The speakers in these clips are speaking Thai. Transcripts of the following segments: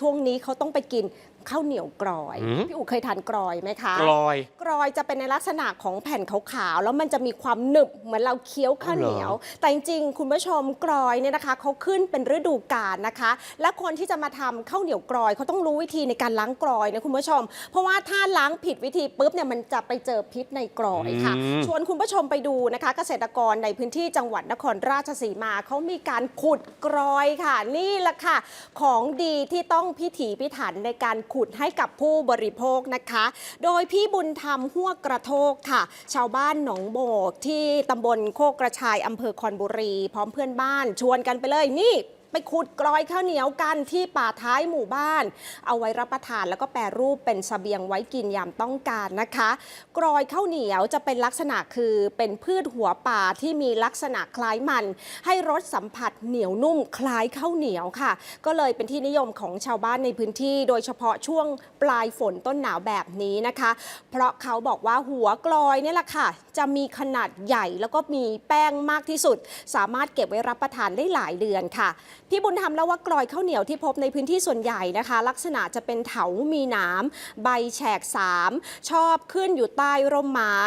ช่วงนี้เขาต้องไปกินข้าวเหนียวกรอยอืมพี่อู๋เคยทานกรอยไหมคะกลอย กรอยจะเป็นในลักษณะของแผ่นขาวๆ แล้วมันจะมีความหนึบเหมือนเราเคี้ยวข้าวเหนียว แต่จริงๆ คุณผู้ชมกรอยเนี่ยนะคะเขาขึ้นเป็นฤดูกาลนะคะ และคนที่จะมาทำข้าวเหนียวกรอยเขาต้องรู้วิธีในการล้างกรอยนะคุณผู้ชม เพราะว่าถ้าล้างผิดวิธีปุ๊บเนี่ยมันจะไปเจอพิษในกรอยค่ะอืมชวนคุณผู้ชมไปดูนะคะ เกษตรกรในพื้นที่จังหวัดนครราชสีมาเขามีการขุดกรอยค่ะ นี่แหละค่ะ ของดีที่ต้องพิถีพิถันในการขุดให้กับผู้บริโภคนะคะ โดยพี่บุญธรรมหัวกระโทกค่ะ ชาวบ้านหนองโบกที่ตำบลโคกกระชายอำเภอคอนบุรี พร้อมเพื่อนบ้านชวนกันไปเลยนี่ ไปขุดกรอยข้าวเหนียวกันที่ป่าท้ายหมู่บ้าน เอาไว้รับประทานแล้วก็แปรรูปเป็นเสบียงไว้กินยามต้องการนะคะกรอยข้าวเหนียวจะเป็นลักษณะคือเป็นพืชหัวป่าที่มีลักษณะคล้ายมัน ให้รสสัมผัสเหนียวนุ่มคล้ายข้าวเหนียวค่ะ ก็เลยเป็นที่นิยมของชาวบ้านในพื้นที่ โดยเฉพาะช่วงปลายฝนต้นหนาวแบบนี้นะคะ เพราะเขาบอกว่าหัวกลอยนี่แหละค่ะ จะมีขนาดใหญ่แล้วก็มีแป้งมากที่สุด สามารถเก็บไว้รับประทานได้หลายเดือนค่ะพี่บุญธรรมเล่าว่ากลอยข้าวเหนียวที่พบในพื้นที่ส่วนใหญ่นะคะ ลักษณะจะเป็นเถามีหนามใบแฉกสามชอบขึ้นอยู่ใต้ร่มไม้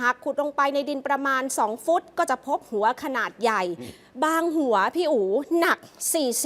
หากขุดลงไปในดินประมาณ 2 ฟุต ก็จะพบหัวขนาดใหญ่บางหัวพี่อูหนัก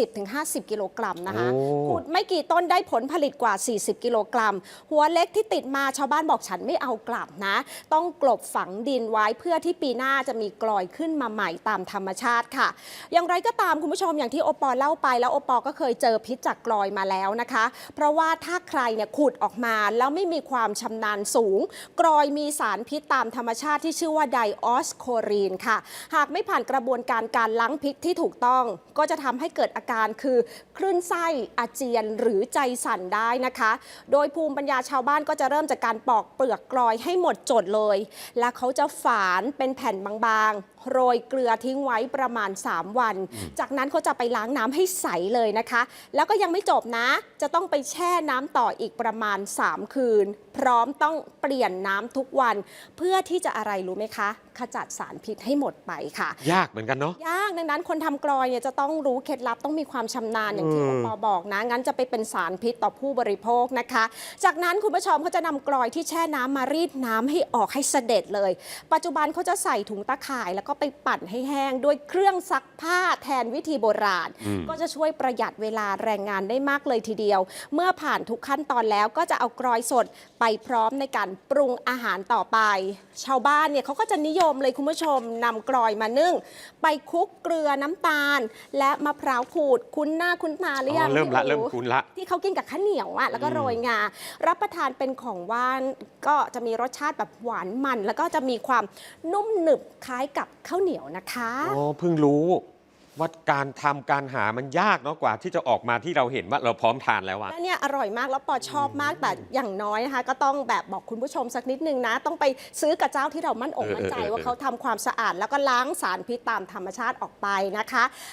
40-50 กิโลกรัมนะคะโอ้ ขุดไม่กี่ต้นได้ผลผลิตกว่า 40 กิโลกรัม หัวเล็กที่ติดมาชาวบ้านบอกฉันไม่เอากลับนะ ต้องกลบฝังดินไว้เพื่อที่ปีหน้าจะมีกลอยขึ้นมาใหม่ตามธรรมชาติค่ะ อย่างไรก็ตามคุณผู้ชมอย่างที่โอปอเล่าไปแล้วโอปอก็เคยเจอพิษจากกลอยมาแล้วนะคะ เพราะว่าถ้าใครเนี่ยขุดออกมาแล้วไม่มีความชำนาญสูงกรอยมีสารพิษตามธรรมชาติที่ชื่อว่าไดออสโครีนค่ะ หากไม่ผ่านกระบวนการการล้างพิษที่ถูกต้องก็จะทำให้เกิดอาการคือคลื่นไส้อาเจียนหรือใจสั่นได้นะคะ โดยภูมิปัญญาชาวบ้านก็จะเริ่มจากการปอกเปลือกกลอยให้หมดจดเลย และเขาจะฝานเป็นแผ่นบางๆ โรยเกลือทิ้งไว้ประมาณ 3 วัน จากนั้นเขาจะไปล้างน้ำให้ใสเลยนะคะ แล้วก็ยังไม่จบนะ จะต้องไปแช่น้ำต่ออีกประมาณ 3 คืน พร้อมต้องเปลี่ยนน้ำทุกวัน เพื่อที่จะอะไรรู้ไหมคะ ขจัดสารพิษให้หมดไปค่ะ ยากเหมือนกันเนาะยากดังนั้นคนทำกลอยเนี่ยจะต้องรู้เคล็ดลับต้องมีความชำนาญอย่างที่อืโอมปอบอกนะ งั้นจะไปเป็นสารพิษต่อผู้บริโภคนะคะ จากนั้นคุณผู้ชมเขาจะนำกลอยที่แช่น้ำมารีดน้ำให้ออกให้เสด็จเลย ปัจจุบันเขาจะใส่ถุงตะข่ายแล้วก็ไปปั่นให้แห้งด้วยเครื่องซักผ้าแทนวิธีโบราณอืมก็จะช่วยประหยัดเวลาแรงงานได้มากเลยทีเดียว เมื่อผ่านทุกขั้นตอนแล้วก็จะเอากรอยสดไปพร้อมในการปรุงอาหารต่อไป ชาวบ้านเนี่ยเขาก็จะนิยมเลยคุณผู้ชมนำกรอยมานึ่ง ไปคลุกเกลือน้ำตาล และมะพร้าวขูดคุ้นหน้าคุ้นตาหรือยังเริ่มละพี่อู๋เริ่มคุ้นละ ที่เขากินกับข้าวเหนียวอะแล้วก็อืมโรยงา รับประทานเป็นของว่านก็จะมีรสชาติแบบหวานมัน แล้วก็จะมีความนุ่มหนึบคล้ายกับข้าวเหนียวนะคะ อ๋อเพิ่งรู้ว่าการทำการหามันยากเนาะกว่าที่จะออกมาที่เราเห็นว่าเราพร้อมทานแล้วอะ และเนี่ยอร่อยมากแล้วปอชอบมากแต่อย่างน้อยนะคะ ก็ต้องแบบบอกคุณผู้ชมสักนิดนึงนะ ต้องไปซื้อกับเจ้าที่เรามั่นอกมั่นใจเออเออเออ ว่าเขาทำความสะอาดแล้วก็ล้างสารพิษตามธรรมชาติออกไปนะคะ